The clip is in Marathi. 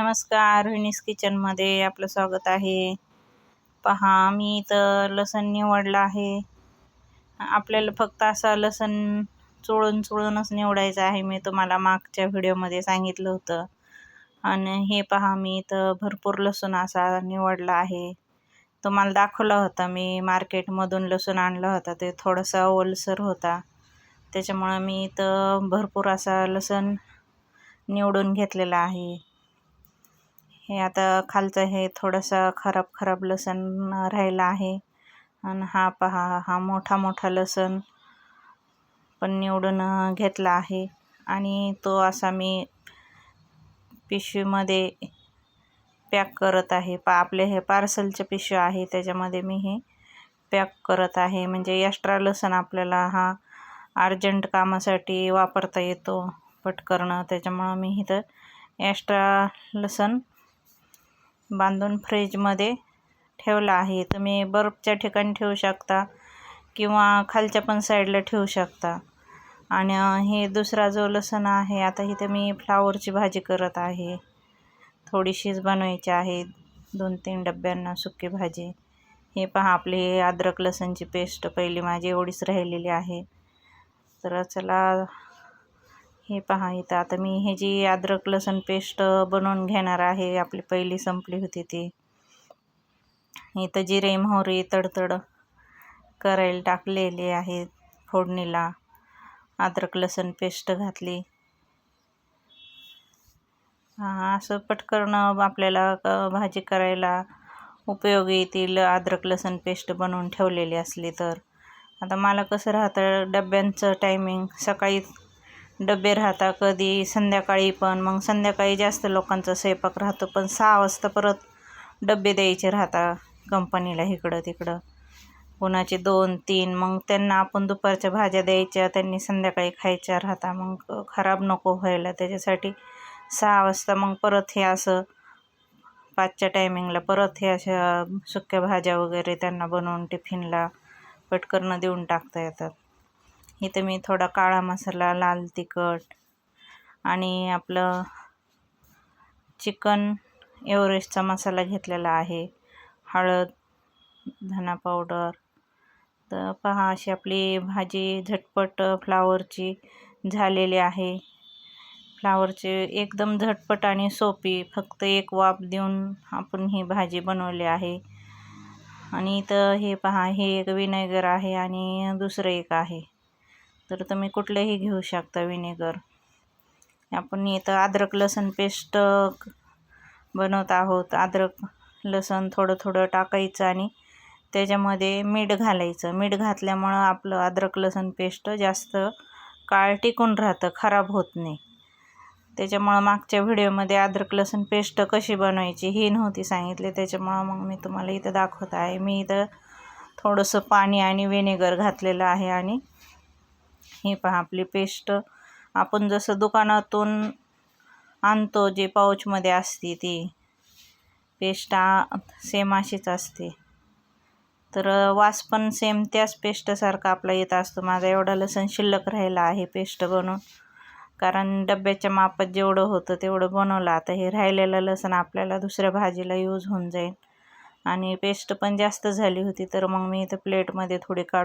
नमस्कार विनीस किचनमध्ये आपलं स्वागत आहे. पहा मी इथं लसण निवडलं आहे. आपल्याला फक्त असा लसण चोळून चोळूनच निवडायचं आहे मी तुम्हाला मागच्या व्हिडिओमध्ये सांगितलं होतं. आणि हे पहा मी इथं भरपूर लसूण असा निवडला आहे. तुम्हाला दाखवला होता मी मार्केटमधून लसूण आणला होता ते थोडासा ओलसर होता. त्याच्यामुळं मी इथं भरपूर असा लसण निवडून घेतलेला आहे. हे आता खालचं हे थोडंसं खराब खराब लसण राहिलं आहे. आणि हा पहा हा मोठा मोठा लसण पण निवडून घेतला आहे. आणि तो असा मी पिशवीमध्ये पॅक करत आहे. पा आपले हे पार्सलचे पिशवी आहे त्याच्यामध्ये मी हे पॅक करत आहे. म्हणजे एक्स्ट्रा लसण आपल्याला हा अर्जंट कामासाठी वापरता येतो पटकरणं. त्याच्यामुळं मी इथं एक्स्ट्रा लसण बांधून फ्रीजमध्ये ठेवला आहे. तुम्ही बर्फच्या ठिकाणी ठेवू शकता किंवा खालच्या पण साईडला ठेवू शकता. आणि हे दुसरा जो लसण आहे आता इथे मी फ्लावरची भाजी करत आहे. थोडीशीच बनवायची आहे. दोन तीन डब्यांना सुकी भाजी. हे पहा आपली अद्रक लसणची पेस्ट पहिली माझी एवढीच राहिलेली आहे. तर चला हे पहा इथं. आता मी हे जी अद्रक लसूण पेस्ट बनवून घेणार आहे आपली पहिली संपली होती ती. इथं जिरे मोहरी तडतड करायला टाकलेली आहे फोडणीला. अद्रक लसूण पेस्ट घातली. हां असं पटकन आपल्याला भाजी करायला उपयोगी येतील अद्रक लसूण पेस्ट बनवून ठेवलेली असली तर. आता मला कसं राहतं डब्यांचं टायमिंग सकाळी डबे राहता कधी संध्याकाळी पण. मग संध्याकाळी जास्त लोकांचा स्वयंपाक राहतो पण सहा वाजता परत डबे द्यायचे राहता कंपनीला इकडं तिकडं. कोणाचे दोन तीन मग त्यांना आपण दुपारच्या भाज्या द्यायच्या त्यांनी संध्याकाळी खायच्या राहता. मग खराब नको व्हायला त्याच्यासाठी सहा वाजता मग परत हे असं पाचच्या टायमिंगला परत हे अशा सुक्या भाज्या वगैरे त्यांना बनवून टिफिनला पटकन देऊन टाकता येतात. इथं मी थोडा काळा मसाला लाल तिखट आणि आपलं चिकन एव्हरेस्टचा मसाला घेतलेला आहे. हळद धना पावडर. तर पहा अशी आपली भाजी झटपट फ्लावरची झालेली आहे. फ्लावरची एकदम झटपट आणि सोपी फक्त एक वाफ देऊन आपण ही भाजी बनवली आहे. आणि इथं हे पहा हे एक विनेगर आहे आणि दुसरं एक आहे. तर तुम्ही कुठलेही घेऊ शकता विनेगर. आपण इथं अद्रक लसूण पेस्ट बनवत आहोत. अद्रक लसूण थोडं थोडं टाकायचं आणि त्याच्यामध्ये मीठ घालायचं. मीठ घातल्यामुळं आपलं अद्रक लसूण पेस्ट जास्त काळ टिकून राहतं खराब होत नाही. त्याच्यामुळं मागच्या व्हिडिओमध्ये अद्रक लसूण पेस्ट कशी बनवायची ही नव्हती सांगितली. त्याच्यामुळं मग मी तुम्हाला इथं दाखवत आहे. मी इथं थोडंसं पाणी आणि व्हिनेगर घातलेलं आहे आणि हे पहा आपली पेस्ट. आपण जसं दुकानातून आणतो जे पाऊचमध्ये असते ती पेस्ट सेम अशीच असते. तर वास पण सेम त्याच पेस्टसारखा आपला येत असतो. माझा एवढा लसण शिल्लक राहिला आहे पेस्ट बनवून कारण डब्याच्या मापात जेवढं होतं तेवढं बनवलं. आता हे राहिलेलं लसण आपल्याला दुसऱ्या भाजीला यूज होऊन जाईल. आणि पेस्ट पण जास्त झाली होती तर मग मी इथं प्लेटमध्ये थोडी काढ